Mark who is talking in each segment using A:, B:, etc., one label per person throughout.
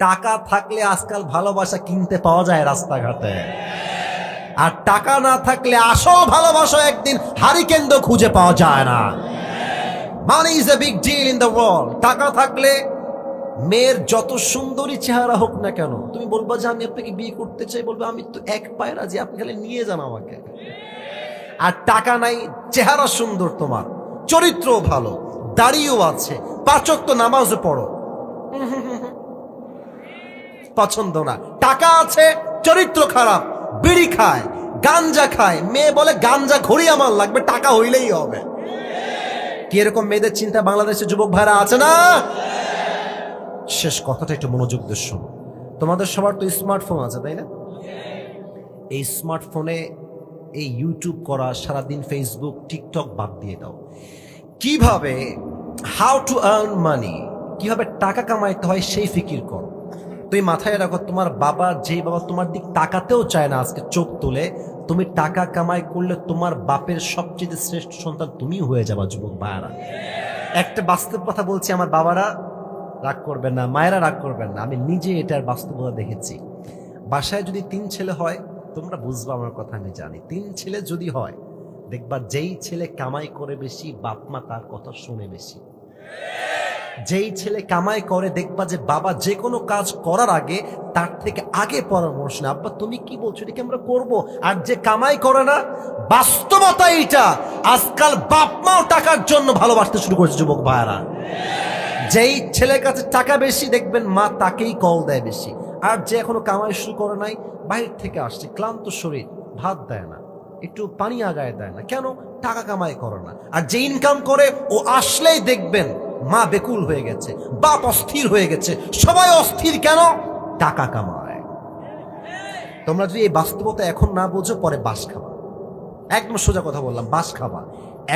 A: টাকা থাকলে আজকাল ভালোবাসা কিনতে পাওয়া যায় রাস্তাঘাটে। আর টাকা না থাকলে আসো ভালোবাসা একদিন হারিকেন্দ্র খুঁজে পাওয়া যায় না। Money is a big deal in the world টাকা থাকলে মেয়ের যত সুন্দরী চেহারা হোক না কেন, তুমি বলবা যে আমি আপনাকে বিয়ে করতে চাই, বলবে আমি তো এক পায়ে রাজি, আপনি খালি নিয়ে যান আমাকে। আর টাকা নাই, চেহারা সুন্দর তোমার চরিত্র ভালো, দাড়িও আছে, পাচক তো নামাজও পড়ো। পছন্দ না। টাকা আছে, চরিত্র খারাপ, বিড়ি খায়, গাঞ্জা খায়। মেয়ে বলে, গাঞ্জা ঘড়ি আমার লাগবে, টাকা হইলেই হবে। কি এরকম মেয়েদের চিন্তা বাংলাদেশের যুবক ভাইরা আছে না? শেষ কথাটা একটু মনোযোগ দিয়ে তোমাদের সবার তো স্মার্টফোন আছে, তাই না? এই স্মার্টফোনে এই ইউটিউব করা, সারাদিন ফেসবুক টিকটক বাদ দিয়ে দাও। কীভাবে হাউ টু আর্ন মানি কীভাবে টাকা কামাইতে হয় সেই ফিকির করো। তুমি মাথায় রাখো, তোমার বাবা যেই বাবা তোমার দিক তাকাতেও চায় না আজকে চোখ তুলে, তুমি টাকা কামাই করলে তোমার বাপের সবচেয়ে শ্রেষ্ঠ সন্তান তুমি হয়ে যাবা, যুবক ভাইয়ারা। একটা বাস্তব কথা বলছি আমার বাবারা, রাগ করবেন না, মায়েরা রাগ করবেন না, আমি নিজে এটার বাস্তবতা দেখেছি। বাসায় যদি তিন ছেলে হয়, তোমরা বুঝবা আমার কথা, আমি জানি। তিন ছেলে যদি হয়, দেখবা যেই ছেলে কামাই করে বেশি বাপ মা তার কথা শুনে বেশি। যেই ছেলে কামাই করে, দেখবা যে বাবা যে কোনো কাজ করার আগে তার থেকে আগে পরামর্শ না আব্বা, তুমি কি বলছো? এটাকে আমরা করব? আর যে কামাই করে না, বাস্তবতা এইটা। আজকাল বাপ মাও টাকার জন্য ভালোবাসতে শুরু করেছে, যুবক ভাইয়ারা। যেই ছেলের কাছে টাকা বেশি, দেখবেন মা তাকেই কল দেয় বেশি। আর যে এখনও কামাই শুরু করে নাই, বাইরে থেকে আসছে, ক্লান্ত শরীর, ভাত দেয় না, একটু পানি আগায় দেয় না। কেন? টাকা কামাই করে না। আর যে ইনকাম করে, ও আসলেই দেখবেন মা বেকুল হয়ে গেছে, বাপ অস্থির হয়ে গেছে। সবাই অস্থির কেন? টাকা কামায়। তোমরা যদি এই বাস্তবতা এখন না বোঝো, পরে বাস খাবা। একদম সোজা কথা বললাম, বাস খাবা।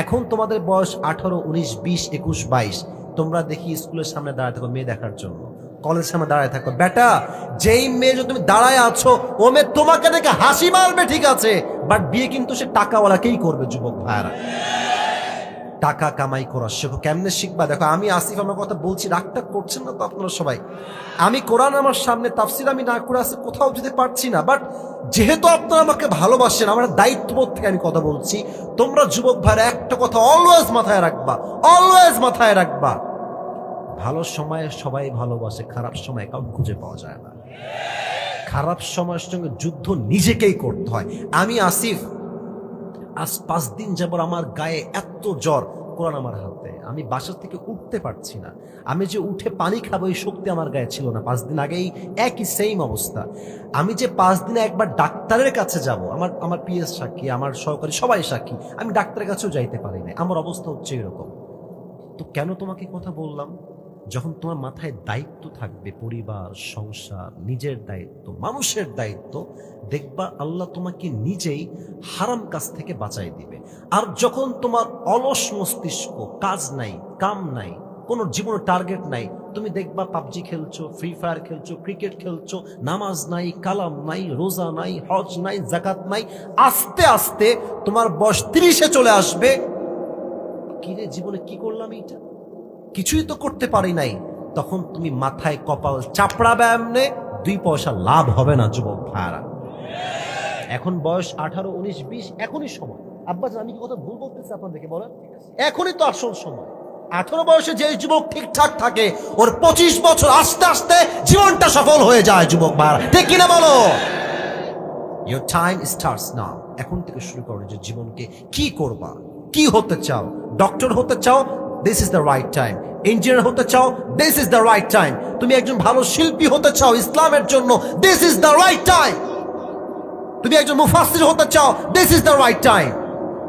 A: এখন তোমাদের বয়স আঠারো, উনিশ, বিশ, একুশ, বাইশ। তোমরা দেখি স্কুলের সামনে দাঁড়ায় থাকো মেয়ে দেখার জন্য। কলেজের সামনে দাঁড়ায় থাকো। বেটা যেই মেয়ে যদি তুমি দাঁড়ায় আছো, ও মেয়ে তোমাকে দেখে হাসি মারবে ঠিক আছে, বাট বিয়ে কিন্তু সে টাকাওয়ালাকেই করবে, যুবক ভাইয়ারা। টাকা কামাই করা শেখো। কেমনে শিখবা? দেখো, আমি আসিফ আমার কথা বলছি রাগটা করছেন না তো আপনারা সবাই? আমি কোরআন আমার সামনে, তাফসির আমি না করে আসে কোথাও যেতে পারছি না। বাট যেহেতু আপনারা আমাকে ভালোবাসেন, আমার দায়িত্ববোধ থেকে আমি কথা বলছি, তোমরা যুবক ভাইরা একটা কথা অলওয়েজ মাথায় রাখবা অলওয়েজ মাথায় রাখবা। ভালো সময়ে সবাই ভালোবাসে, খারাপ সময় কাউ খুঁজে পাওয়া যায় না। খারাপ সময়ের সঙ্গে যুদ্ধ নিজেকেই করতে হয়। আমি আসিফ আজ পাঁচ দিন যাবর আমার গায়ে এত জ্বর কোরআন আমার হাতে আমি বাসা থেকে উঠতে পারছি না। আমি যে উঠে পানি খাব এই শক্তি আমার গায়ে ছিল না। পাঁচ দিন আগেই একই সেম অবস্থা। আমি যে পাঁচ দিনে একবার ডাক্তারের কাছে যাব, আমার আমার পিএস সাক্ষী, আমার সহকারী সবাই সাক্ষী, আমি ডাক্তারের কাছেও যাইতে পারি না আমার অবস্থা হচ্ছে এরকম। তো কেন তোমাকে কথা বললাম? যখন তোমার মাথায় দায়িত্ব থাকবে, পরিবার, সংসার, নিজের দায়িত্ব, মানুষের দায়িত্ব, দেখবা আল্লাহ তোমাকে নিজেই হারাম কাজ থেকে বাঁচাই দিবে। আর যখন তোমার অলস মস্তিষ্ক, কাজ নাই, কাম নাই, কোনো জীবনের টার্গেট নাই, তুমি দেখবা পাবজি খেলছো ফ্রি ফায়ার খেলছো ক্রিকেট খেলছো, নামাজ নাই, কালাম নাই, রোজা নাই, হজ নাই জাকাত নাই, আস্তে আস্তে তোমার বয়স তিরিশে চলে আসবে। কিরে, জীবনে কি করলাম এইটা? কিছুই তো করতে পারি নাই। তখন তুমি মাথায় কপাল চাপড়াবে এমনে, দুই পয়সা লাভ হবে না, যুবক ভাইয়ারা। এখন বয়স আঠারো, উনিশ, বিশ, এখনই সময়। আব্বাস আমি কি কথা ভুল বলতেছি আপনাদেরকে, বলেন? এখনই তো আসল সময়। আঠারো বয়সে যে যুবক ঠিকঠাক থাকে, ওর পঁচিশ বছর আস্তে আস্তে জীবনটা সফল হয়ে যায়, যুবক ভাইয়ারা। ঠিক কিনা বলো? ইউর টাইম স্টার্টস নাও এখন থেকে শুরু করো যে জীবনকে কি করবা? কি হতে চাও? ডক্টর হতে চাও? This is the right time engineer হতে চাও this is the right time তুমি একজন ভালো শিল্পী হতে চাও ইসলামের জন্য this is the right time তুমি একজন মুফাসির হতে চাও this is the right time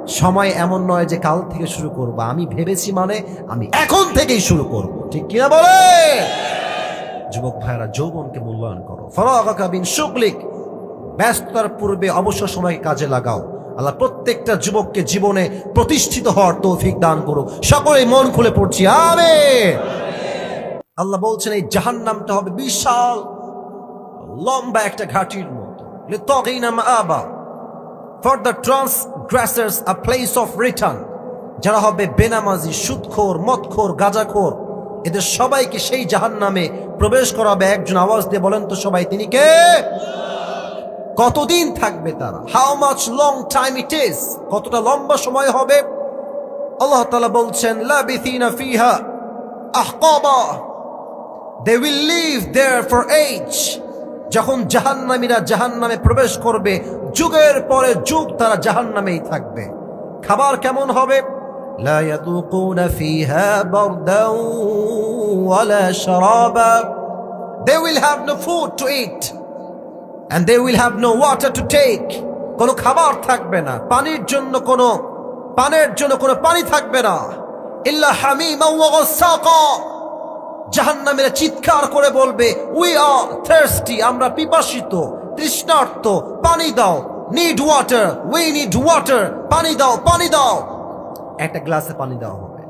A: সময় এমন নয় যে কাল থেকে শুরু করবা। আমি ভেবেছি মানে আমি এখন থেকেই শুরু করব। ঠিক কিনা বলে? যুবক ভাইরা যৌবনকে মূল্যায়ন করো। ফরাগাকা বিন শুকলিক, ব্যস্ততার পূর্বে অবসর সময় কাজে লাগাও। আল্লাহ প্রত্যেকটা যুবককে জীবনে প্রতিষ্ঠিত হওয়ার তৌফিক দান করুক। সকলেই মন খুলে পড়ছি। আবে আল্লাহ বলছেন, এই জাহান নামটা হবে বিশাল, লম্বা একটা ঘাটির মতো। মাআবা। For the transgressors a place of return যারা হবে বেনামাজি, সুদখোর, মদখোর, গাজাখোর। এদের সবাইকে সেই জাহান নামে প্রবেশ করাবে। একজন আওয়াজ দিয়ে বলেন তো সবাই, তিনি কে? কতদিন থাকবে তারা how much long time it is কতটা লম্বা সময় হবে আল্লাহ তাআলা বলছেন লাবিথিনা ফিহা আহকাবা they will live there for age যখন জাহান্নামীরা জাহান্নামে প্রবেশ করবে যুগের পরে যুগ তারা জাহান্নামেই থাকবে খাবার কেমন হবে لا يذوقون فيها بردا ولا شرابا They will have no food to eat and they will have no water to take. কোনো খাবার থাকবে না। পানির জন্য কোনো, পানের জন্য কোনো পানি থাকবে না। ইল্লা গাসাকা। জাহান্নামীরা চিৎকার করে বলবে উই আর থার্স্টি আমরা পিপাসিত, তৃষ্ণার্ত, পানি দাও need water we need water পানি দাও পানি দাও। একটা গ্লাসে পানি দেওয়া হবে।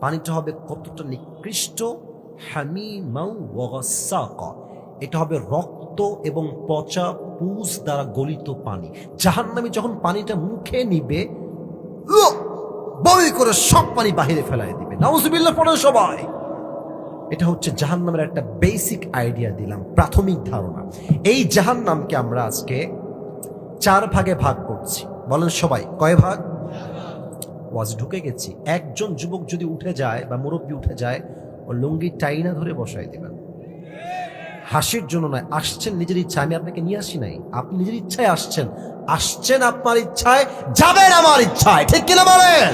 A: পানিটা হবে কতটা নিকৃষ্ট? ওয়াগাসাকা এটা হবে রক্ত এবং পচা পুষ দ্বারা গলিত পানি। জাহান্নামী যখন পানিটা মুখে নিবে! বই করে সব পানি বাহিরে ফেলাই দিবে। নাউজুবিল্লাহ পড়ে সবাই। এটা হচ্ছে জাহান্নামের একটা বেসিক আইডিয়া দিলাম, প্রাথমিক ধারণা। এই জাহান্নামকে আমরা আজকে চার ভাগে ভাগ করছি। বলেন সবাই, কয় ভাগ? ওয়াজ ঢুকে গেছি। একজন যুবক যদি উঠে যায় বা মুরব্বী উঠে যায়, ও লুঙ্গি টাইনা ধরে বসাই দেবেন। হাসির জন্য নয়, আসছেন নিজের ইচ্ছা আমি আপনাকে নিয়ে আসি নাই। আপনি নিজের ইচ্ছায় আসছেন। আসছেন আপনার ইচ্ছায়, যাবেন আমার ইচ্ছায়। ঠিক কিনা বলেন?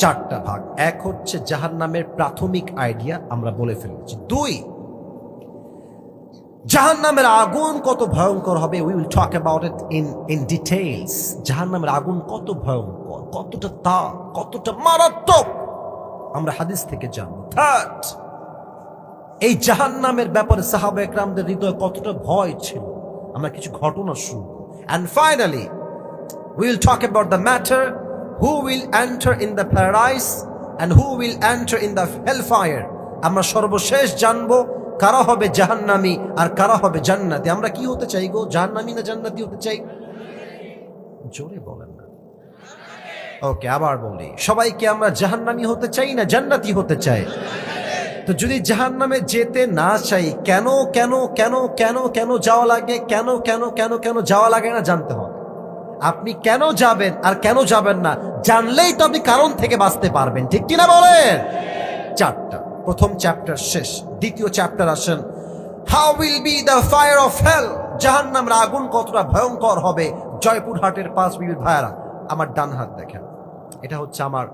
A: চারটা ভাগ। এক হচ্ছে জাহান নামের প্রাথমিক আইডিয়া, আমরা বলে ফেলেছি। দুই জাহান নামের আগুন কত ভয়ঙ্কর হবে we will talk about it in in details জাহান নামের আগুন কত ভয়ঙ্কর, কতটা তা কতটা মারাত্মক। আমরা হাদিস থেকে জানব। থার্ড এই জাহান নামের ব্যাপারে সাহাবা একরামদের হৃদয়ে কতটা ভয় ছিল। আমরা কিছু ঘটনা শুনব। And finally we will talk about the matter, who will enter in the paradise and who will enter in the hellfire. আমরা সর্বশেষ জানব কারা হবে জাহান্নামী আর কারা হবে জান্নাতি। আমরা কি হতে চাই গো, জাহান্নামী না জান্নাতি হতে চাই? জোরে বলেন না। ওকে আবার বলি। সবাইকে আমরা জাহান্নামী হতে চাই না জান্নাতি হতে চাই? তো যদি জাহান্নামে যেতে না চাই, কেন কেন কেন কেন কেন যাওয়া লাগে? কেন কেন কেন কেন যাওয়া লাগে না জানতে হবে। আপনি কেন যাবেন আর কেন যাবেন না, জানলেই তো আপনি কারণ থেকে বাঁচতে পারবেন। ঠিক কিনা বলেন? চারটা। প্রথম চ্যাপ্টার শেষ। দ্বিতীয় চ্যাপ্টার আসেন। How will be the fire of hell জাহান জাহান্নামের আগুন কতটা ভয়ঙ্কর হবে? জয়পুরহাটের পাঁচ বিবির ভাইয়ারা, আমার ডান হাত দেখেন। এটা হচ্ছে আমার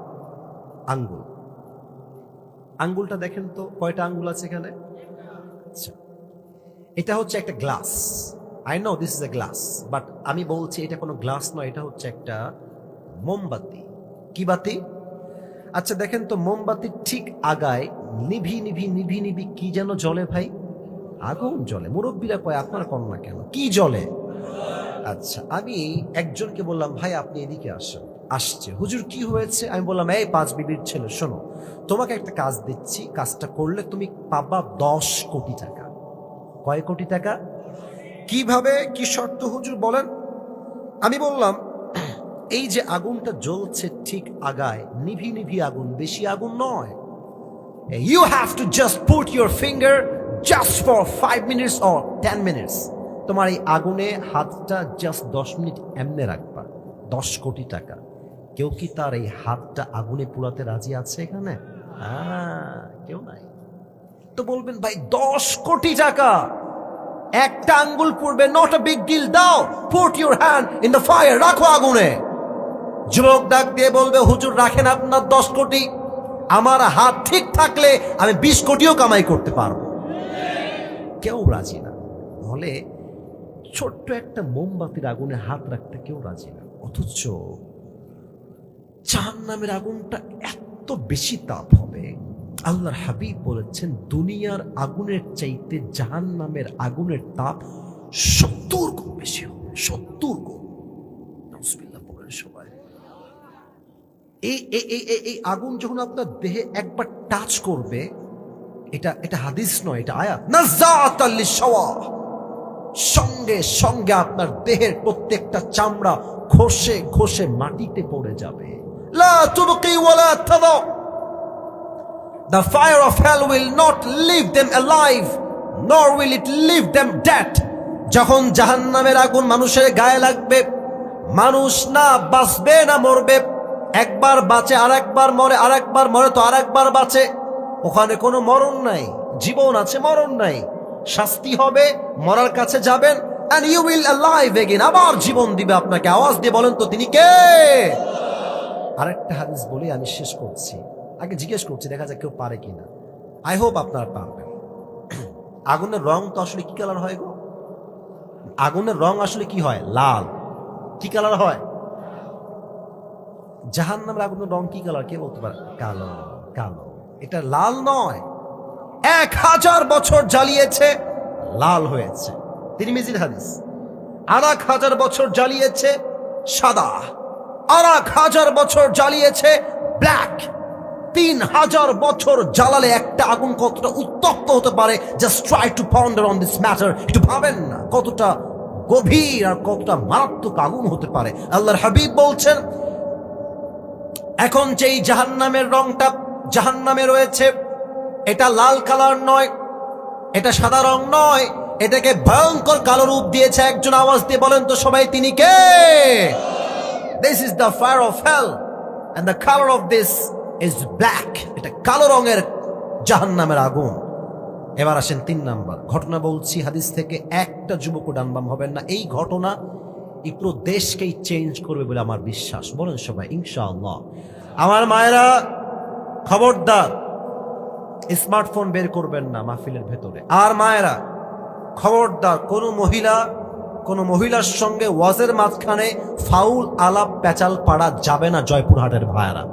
A: আঙ্গুল। আঙ্গুলটা দেখেন তো, কয়টা আঙ্গুল আছে এখানে? আচ্ছা। এটা হচ্ছে একটা glass. I know this is a glass but আমি বলছি এটা কোনো গ্লাস নয়, এটা হচ্ছে একটা মোমবাতি। কি বাতি? আচ্ছা দেখেন তো মোমবাতির ঠিক আগায় নিভি নিভি নিভি নিভি কি যেন জলে ভাই? আগুন জলে মুরব্বীরা কয়, আপনার কন না কেন? কি জলে আচ্ছা আমি একজনকে বললাম, ভাই, আপনি এদিকে আসেন। আসছে। হুজুর, কি হয়েছে? আমি বললাম, এই পাঁচ বিবির ছেলে, শোনো, তোমাকে একটা কাজ দিচ্ছি। কাজটা করলে তুমি পাবা দশ কোটি টাকা। কয় কোটি টাকা? কীভাবে? কি শর্ত হুজুর, বলেন। আমি বললাম, এই যে আগুনটা জ্বলছে ঠিক আগায়, নিভি নিভি আগুন, বেশি আগুন নয়। You have to just put your finger just for five minutes or ten minutes তোমার এই আগুনে হাতটা জাস্ট দশ মিনিট এমনে রাখবা, দশ কোটি টাকা। কেউ কি তার এই হাতটা আগুনে পুরাতে রাজি আছে এখানে? কেউ নাই। তো বলবেন, ভাই, দশ কোটি টাকা। একটা আঙ্গুল পড়বে নট আ বিগ ডিল দাও put your hand in the fire রাখো আগুনে। যুবক ডাক দিয়ে বলবে, হুজুর, রাখেন আপনার দশ কোটি। আমার হাত ঠিক থাকলে আমি বিশ কোটিও কামাই করতে পারব। কেউ রাজি না। বলে, ছোট্ট একটা মোমবাতির আগুনে হাত রাখতে কেউ রাজি না। অথচ চার নামের আগুনটা এত বেশি তাপ হবে। আল্লাহর হাবিব বলেছেন, দুনিয়ার আগুনের চাইতে জাহান নামের আগুনের তাপ সত্তর গুণ বেশি হবে, সত্তর গুণ। সবাই। এই এই আগুন যখন আপনার দেহে একবার টাচ করবে, এটা এটা হাদিস নয়, এটা আয়াত। লিশওয়া সঙ্গে সঙ্গে আপনার দেহের প্রত্যেকটা চামড়া খসে খসে মাটিতে পড়ে যাবে। The fire of hell will not leave them alive, nor will it leave them dead. যখন জাহান্নামের আগুন মানুষের গায়ে লাগবে মানুষ না বাঁচবে না মরবে। একবার বাঁচে আর একবার মরে আর একবার মরে তো আর একবার বাঁচে। ওখানে কোনো মরণ নাই জীবন আছে মরণ নাই। শাস্তি হবে মরার কাছে যাবেন and you will alive again আবার জীবন দিবে আপনাকে। আওয়াজ দিয়ে বলেন তো তিনি কে? আরেকটা হাদিস বলে, আমি শেষ করছি। আগে জিজ্ঞেস করছি, দেখা যাক কেউ পারে কিনা। আই হোপ আপনারা পারবেন। আগুনের রং তো আসলে কি কালার হয় গো? আগুনের রং আসলে কি হয়? লাল। কি কালার হয়? জাহান নামের আগুনের রং কি কালার কে বলতে পারে? কালো কালো। এটা লাল নয়। এক হাজার বছর জ্বালিয়েছে, লাল হয়েছে। তিনি মিজির হাদিস। আর এক হাজার বছর জ্বালিয়েছে, সাদা। আর হাজার বছর জ্বালিয়েছে ব্ল্যাক। তিন হাজার বছর জ্বালালে একটা আগুন কতটা উত্তপ্ত হতে পারে? Just try to ponder on this matter একটু ভাবেন না, কতটা গভীর আর কতটা মারাত্মক আগুন হতে পারে। আল্লাহর হাবিব বলছেন, এখন যেই জাহান্নামের রংটা জাহান্নামে রয়েছে, এটা লাল কালার নয়, এটা সাদা রং নয়, এটাকে ভয়ঙ্কর কালো রূপ দিয়েছে। একজন আওয়াজ দিয়ে বলেন তো সবাই, তিনি কে? This is the fire of hell and the colour of this is black এটা কালো রঙের জাহান্নামের আগুন। এবার আসেন তিন নাম্বার। ঘটনা বলছি, হাদিস থেকে একটা যুবক ডানবাম হবেন না। এই ঘটনা এই পুরো দেশকেই চেঞ্জ করবে বলে আমার বিশ্বাস। বলেন সবাই, ইনশাআল্লাহ। আমার মায়েরা, খবরদার, স্মার্টফোন বের করবেন না মাহফিলের ভেতরে। আর মায়েরা, খবরদার, কোনো মহিলা কোনো মহিলার সঙ্গে ওয়াজের মাঝখানে ফাউল আলাপ প্যাচাল পাড়া যাবে না জয়পুরহাটের ভাইয়েরা।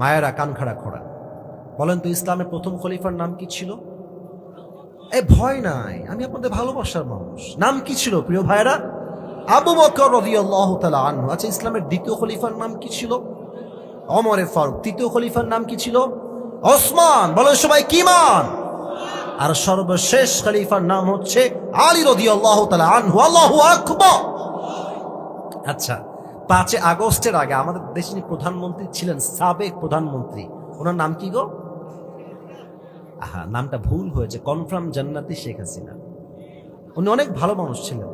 A: মায়েরা কান খাড়া বলেন তো ইসলামের প্রথম খলিফার নাম কি ছিল? এ ভয় নাই, আমি আপনাদের ভালোবাসার মানুষ। নাম কি ছিল, প্রিয় ভাইরা আবু বকর রাদিয়াল্লাহু আচ্ছা ইসলামের দ্বিতীয় খলিফার নাম কি ছিল? অমরে ফারুক। তৃতীয় খলিফার নাম কি ছিল? ওসমান। বলেন সবাই, কি মান? আর সর্বশেষ খলিফার নাম হচ্ছে আলী রাদিয়াল্লাহু তাআলা আনহু। আল্লাহু আচ্ছা পাঁচে আগস্টের আগে আমাদের দেশের প্রধানমন্ত্রী ছিলেন সাবেক প্রধানমন্ত্রী। ওনার নাম কি গো? আহা, নামটা ভুল হয়েছে। কনফার্ম জান্নাতি শেখ হাসিনা। উনি অনেক ভালো মানুষ ছিলেন।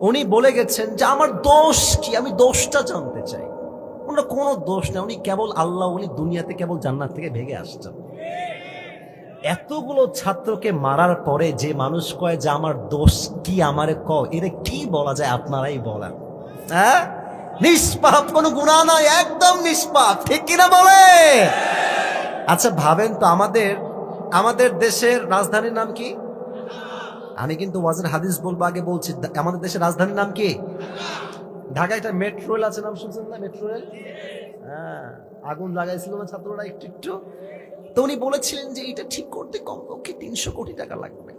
A: উনি বলে গেছেন যে, আমার দোষ কি? আমি দোষটা জানতে চাই। ওনার কোনো দোষ নেই। উনি কেবল আল্লাহ, উনি দুনিয়াতে কেবল জান্নাত থেকে ভেগে আসছেন। এতগুলো ছাত্রকে মারার পরে যে মানুষ কয় যে, আমার দোষ কি আমারে ক এর কি বলা যায়? আপনারাই বলেন। হ্যাঁ? নিষ্পাপ কোনো গুণা নয় একদম নিষ্পাপ। ঠিক কিনা বলে? আচ্ছা ভাবেন তো, আমাদের আমাদের দেশের রাজধানীর নাম কি? আমি কিন্তু ওয়াজের হাদিস বলব, আগে বলছি, আমাদের দেশের রাজধানীর নাম কি? ঢাকা একটা মেট্রো রেল আছে, নাম শুনছেন না? Metro rail? হ্যাঁ। আগুন লাগাইছিল না ছাত্ররা একটু একটু। তো উনি বলেছিলেন যে এটা ঠিক করতে কমপক্ষে তিনশো কোটি টাকা লাগবে।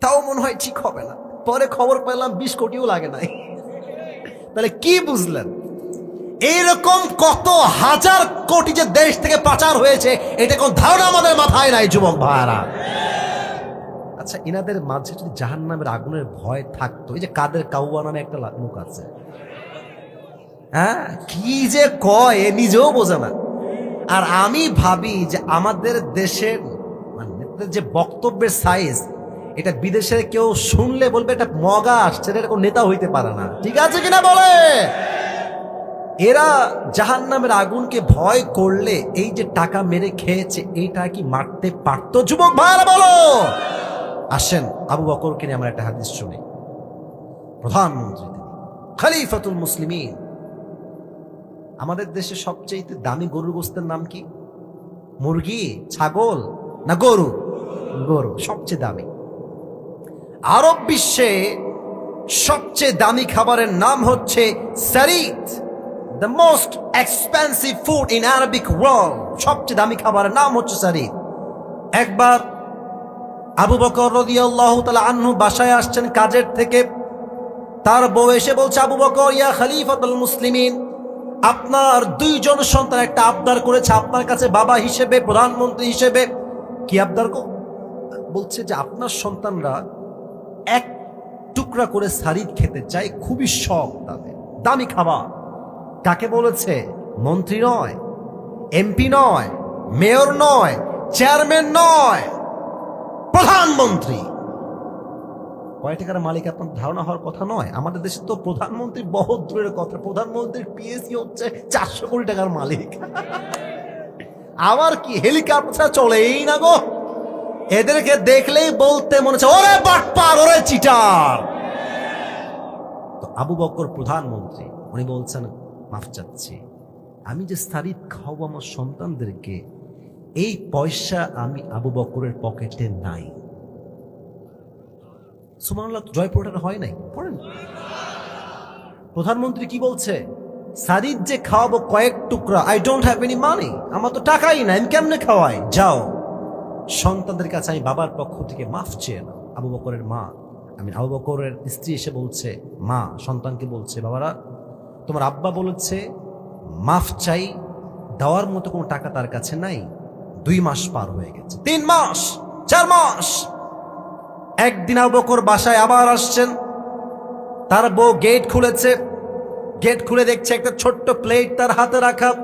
A: তাও মনে হয় ঠিক হবে না। পরে খবর পেলাম বিশ কোটিও লাগে নাই। তাহলে কি বুঝলেন? এইরকম কত হাজার কোটি যে দেশ থেকে পাচার হয়েছে, এটা কোন ধারণা আমাদের মাথায় নাই, যুবক ভাইরা। আচ্ছা এনাদের মাঝে যদি জাহান নামের আগুনের ভয় থাকতো, এই যে কাদের কাউয়া নামে একটা লা- মুখ আছে হ্যাঁ? কি যে কয় নিজেও বোঝে না। আর আমি ভাবি যে আমাদের দেশের মানে যে বক্তব্যের সাইজ এটা বিদেশে কেউ শুনলে বলবে এটা মগা আসছে, এটা নেতা হইতে পারে না। ঠিক আছে কিনা বলে? এরা জাহান নামের আগুনকে ভয় করলে এই যে টাকা মেরে খেয়েছে, এইটা কি মারতে পারতো? যুবক ভাইরা বলো! আসেন, আবু বকরকে নিয়ে আমরা একটা হাদিস শুনি। প্রধানমন্ত্রী তিনি, খলিফাতুল মুসলিমিন। আমাদের দেশে সবচেয়ে দামি গরুর গোস্তের নাম কি? মুরগি, ছাগল না গরু? গরু, সবচেয়ে দামি। আরব বিশ্বে সবচেয়ে দামি খাবারের নাম হচ্ছে the most expensive food in Arabic world সবচেয়ে দামি খাবারের নাম হচ্ছে সারিত। একবার আবু বকর রদিয়াল্লাহু তাআলা আনহু বাসায় আসছেন কাজের থেকে। তার বউ এসে বলছে, আবু বকর, ইয়া খলিফাতুল মুসলিমিন। আপনার দুইজন সন্তান একটা আবদার করেছে আপনার কাছে বাবা হিসেবে, প্রধানমন্ত্রী হিসেবে। কি আবদার কো? বলছে যে আপনার সন্তানরা এক টুকরা করে সারিদ খেতে চায়, খুবই শখ তাদের। দামি খাবার। কাকে বলেছে? মন্ত্রী নয়, এমপি নয়, মেয়র নয়, চেয়ারম্যান নয়, প্রধানমন্ত্রী। কয় টাকার মালিক আপনার ধারণা হওয়ার কথা নয়। আমাদের দেশে তো প্রধানমন্ত্রী বহুত দূরের কথা। প্রধানমন্ত্রীর পিএসসি হচ্ছে চারশো কোটি টাকার মালিক। আবার কি হেলিকপ্টার চলেই না গো? এদেরকে দেখলেই বলতে মনে হচ্ছে, ওরে বাটপার, ওরে চিটার! তো আবু বকর প্রধানমন্ত্রী, উনি বলছেন, মাফ চাচ্ছি। আমি যে স্থারিত খাওয়াবো আমার সন্তানদেরকে, এই পয়সা আমি আবু বকরের পকেটে নাই। সুমানুল্লাহ জয়পুরটা হয় নাই। পড়েন। প্রধানমন্ত্রী কি বলছে? যে খাওয়াবো কয়েক টুকরা I don't have any money আমার তো টাকাই নাই, আমি কেমনে খাওয়াই? যাও। সন্তানদের কাছে আমি বাবার পক্ষ থেকে মাফ চেয়ে নাও। আবু বকরের মা আমি আবু বকরের স্ত্রী এসে বলছে, মা, সন্তানকে বলছে, বাবারা, তোমার আব্বা বলেছে, মাফ চাই, দেওয়ার মতো কোনো টাকা তার কাছে নাই, দুই মাস পার হয়ে গেছে। তিন মাস, চার মাস। একদিন বকর বাসায় আবার আসছেন। তার বউ গেট খুলেছে। গেট খুলে দেখছে একটা ছোট্ট প্লেট তার হাতে রাখা।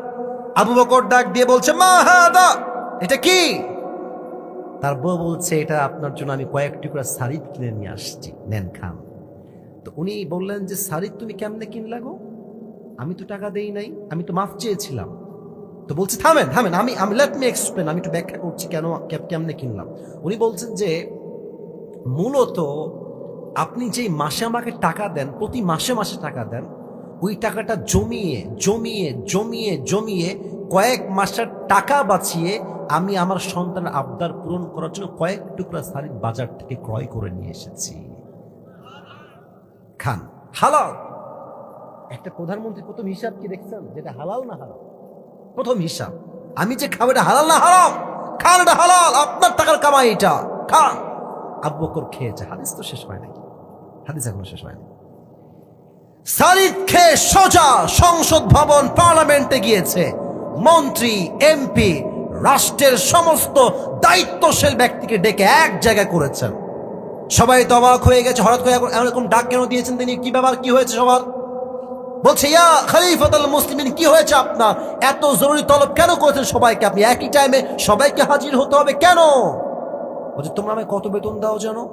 A: আবু বকর ডাক দিয়ে বলছে, মা হাদা, এটা কি? তার বউ বলছে, এটা আপনার জন্য আমি কয়েক টুকরা শাড়ি কিনে নিয়ে আসছি। নেন, খান। তো উনি বললেন যে, শাড়ি তুমি কেমনে কিনলা গো? আমি তো টাকা দেই নাই, আমি তো মাফ চেয়েছিলাম। তো বলছে, থামেন থামেন, আমি আমি লেট মি এক্সপ্লেন আমি একটু ব্যাখ্যা করছি কেন কে- কেমনে কিনলাম? উনি বলছেন যে মূলত আপনি যেই মাসে আমাকে টাকা দেন, প্রতি মাসে মাসে টাকা দেন, ওই টাকাটা জমিয়ে জমিয়ে জমিয়ে জমিয়ে কয়েক মাসের টাকা বাঁচিয়ে আমি আমার সন্তানের আবদার পূরণ করার জন্য কয়েক টুকরা শাড়ির বাজার থেকে ক্রয় করে নিয়ে এসেছি। খান, হালাল। একটা প্রধানমন্ত্রী প্রথম হিসাব কি দেখছেন? যেটা হালাল না হালাল প্রথম হিসাব। আমি যে খাব এটা হালাল না হারাম? খান, এটা হালাল। আপনার টাকার কামাই এটা। খান। আব্বু বকর খেয়েছে হাদিস তো শেষ হয় নাই। হাদিস এখনও শেষ হয় নাই। সারিদ খেয়ে সোজা সংসদ ভবন পার্লামেন্টে গিয়েছে। মন্ত্রী, এমপি, রাষ্ট্রের সমস্ত দায়িত্বশীল ব্যক্তিকে ডেকে এক জায়গায় করেছেন। সবাই তো অবাক হয়ে গেছে, হঠাৎ করে এরকম ডাক কেন দিয়েছেন তিনি? কি ব্যাপার, কি হয়েছে সবার? বলছে, ইয়া খলিফাতুল মুসলিমিন, কি হয়েছে আপনার? এত জরুরি তলব কেন করেছেন সবাইকে? আপনি একই টাইমে সবাইকে হাজির হতে হবে কেন? বলছে, তোমরা আমায় কত বেতন দাও জানো?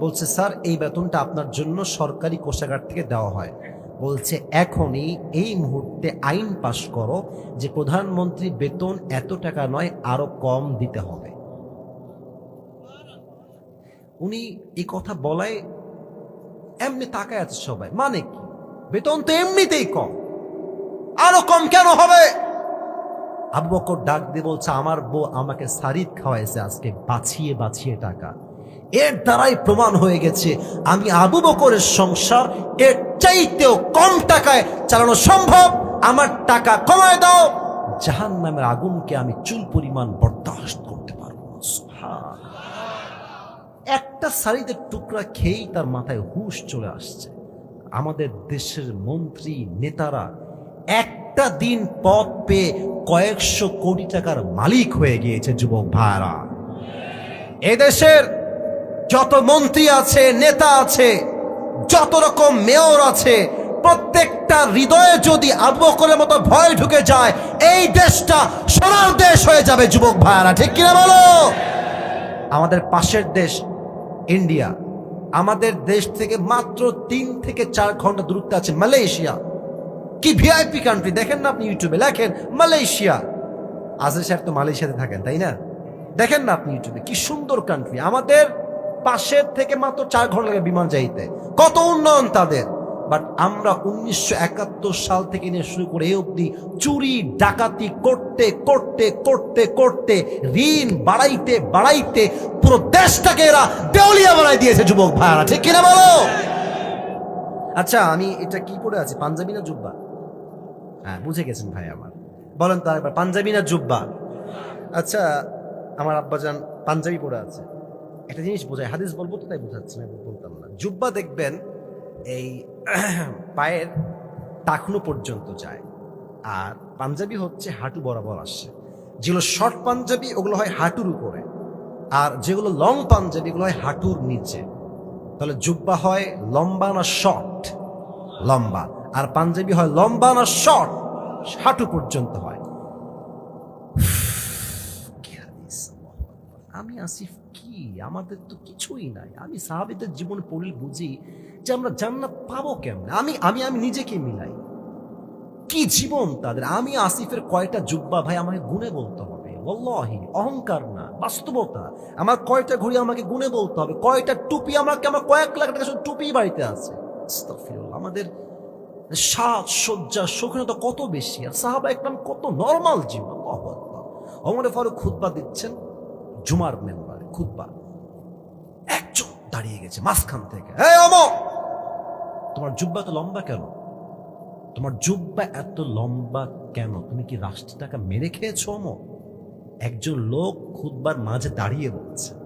A: বলছে, স্যার, এই বেতনটা আপনার জন্য সরকারি কোষাগার থেকে দেওয়া হয়। বলছে, এখনই এই মুহূর্তে আইন পাশ করো যে প্রধানমন্ত্রী বেতন এত টাকা নয়, আরও কম দিতে হবে। উনি এই কথা বলায় এমনি তাকায় আছে সবাই। মানে কি? বেতন তো এমনিতেই কম। আরও কম কেন হবে? আবু বকর ডাক দিয়ে বলছে, আমার বউ আমাকে সারিদ খাওয়াইছে আজকে বাছিয়ে বাছিয়ে টাকা। এর দ্বারাই প্রমাণ হয়ে গেছে, আমি আবু বকরের সংসার এর চাইতেও কম টাকায় চালানো সম্ভব। আমার টাকা কমায় দাও। জাহান নামের আগুনকে আমি চুল পরিমাণ বরদাস্ত করতে পারব একটা শাড়িতে টুকরা খেয়েই তার মাথায় হুশ চলে আসছে। আমাদের দেশের মন্ত্রী, নেতারা একটা দিন পথ পেয়ে কয়েকশো কোটি টাকার মালিক হয়ে গিয়েছে যুবক ভাইরা। এদেশের যত মন্ত্রী আছে, নেতা আছে, যত রকম মেয়র আছে, প্রত্যেকটা হৃদয়ে যদি আবকরের মতো ভয় ঢুকে যায়, এই দেশটা সোনার দেশ হয়ে যাবে যুবক ভাইরা, ঠিক কিনা বলো? আমাদের পাশের দেশ ইন্ডিয়া। আমাদের দেশ থেকে মাত্র তিন থেকে চার ঘণ্টা দূরত্বে আছে মালয়েশিয়া। কি ভিআইপি কান্ট্রি দেখেন না আপনি ইউটিউবে লেখেন মালয়েশিয়া। আজের সাহেব তো মালয়েশিয়াতে থাকেন, তাই না? দেখেন না আপনি ইউটিউবে কি সুন্দর কান্ট্রি আমাদের পাশের থেকে মাত্র চার ঘণ্টা লাগে বিমান যাইতে কত উন্নয়ন তাদের। বাট আমরা উনিশশো একাত্তর সাল থেকে নিয়ে শুরু করে এই অবধি চুরি, ডাকাতি করতে করতে করতে করতে, ঋণ বাড়াইতে বাড়াইতে পুরো দেশটাকে এরা দেউলিয়া বানাই দিয়েছে, যুবক ভাইরা ঠিক কিনা বলো? আচ্ছা আমি এটা কি পরে আছি? পাঞ্জাবি না জুব্বা? হ্যাঁ বুঝে গেছেন ভাই আমার। বলেন তো একবার পাঞ্জাবি না জুব্বা? আচ্ছা আমার আব্বাজান পাঞ্জাবি পরে আছে। একটা জিনিস বোঝায়, হাদিস বলব তো তাই বোঝাচ্ছি না বলতাম না। জুব্বা দেখবেন, এই পায়ের টাকনো পর্যন্ত যায়, আর পাঞ্জাবি হচ্ছে হাঁটু বরাবর আসছে যেগুলো শর্ট পাঞ্জাবি, ওগুলো হয় হাঁটুর উপরে, আর যেগুলো লং পাঞ্জাবি, এগুলো হয় হাঁটুর নিচে। তাহলে জুব্বা হয় লম্বা না শর্ট লম্বা। আর পাঞ্জাবি হয় লম্বা না শর্ট হাঁটু পর্যন্ত হয়। আমি আসিফ কি? আমাদের তো কিছুই নাই। আমি সাহাবিদের জীবনে পড়লে বুঝি যে আমরা জান্নাত পাবো কেমন? আমি আমি আমি নিজেকে মিলাই। কি জীবন তাদের? আমি আসিফের কয়টা জুব্বা ভাই আমাকে গুনে বলতে হবে? ওল্লাহি অহংকার না, বাস্তবতা। আমার কয়টা ঘড়ি আমাকে গুনে বলতে হবে? কয়টা টুপি আমাকে, আমার কয়েক লাখ টাকা টুপি বাড়িতে আছে? আমাদের সাজ সজ্জা শৌখিনতা কত বেশি? আর সাহাবা একদম কত নর্মাল জীবন অমরে ফারুক খুতবা দিচ্ছেন, জুমার মেম্বারে, খুতবা। একজন দাঁড়িয়ে গেছে, মাঝখান থেকে। তোমার জুব্বা তো লম্বা কেন? তোমার জুব্বা এত লম্বা কেন? তুমি কি রাষ্ট্র টাকা মেরে খেয়েছো অমর একজন লোক খুদবার মাঝে দাঁড়িয়ে বলছে।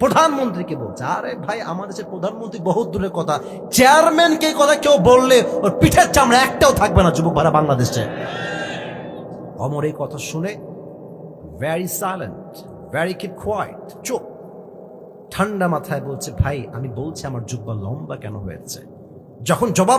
A: প্রধানমন্ত্রীকে বলছে, আরে ভাই, আমাদের দেশের প্রধানমন্ত্রী বহুত দূরের কথা। চেয়ারম্যানকে কথা কেউ বললে ওর পিঠের চামড়া একটাও থাকবে না যুবক ভাড়া বাংলাদেশে। অমর এই কথা শুনে very silent very keep quiet চুপ, ঠান্ডা মাথায় বলছে, ভাই, আমি বলছি আমার জুব্বা লম্বা কেন হয়েছে? যখন জবাব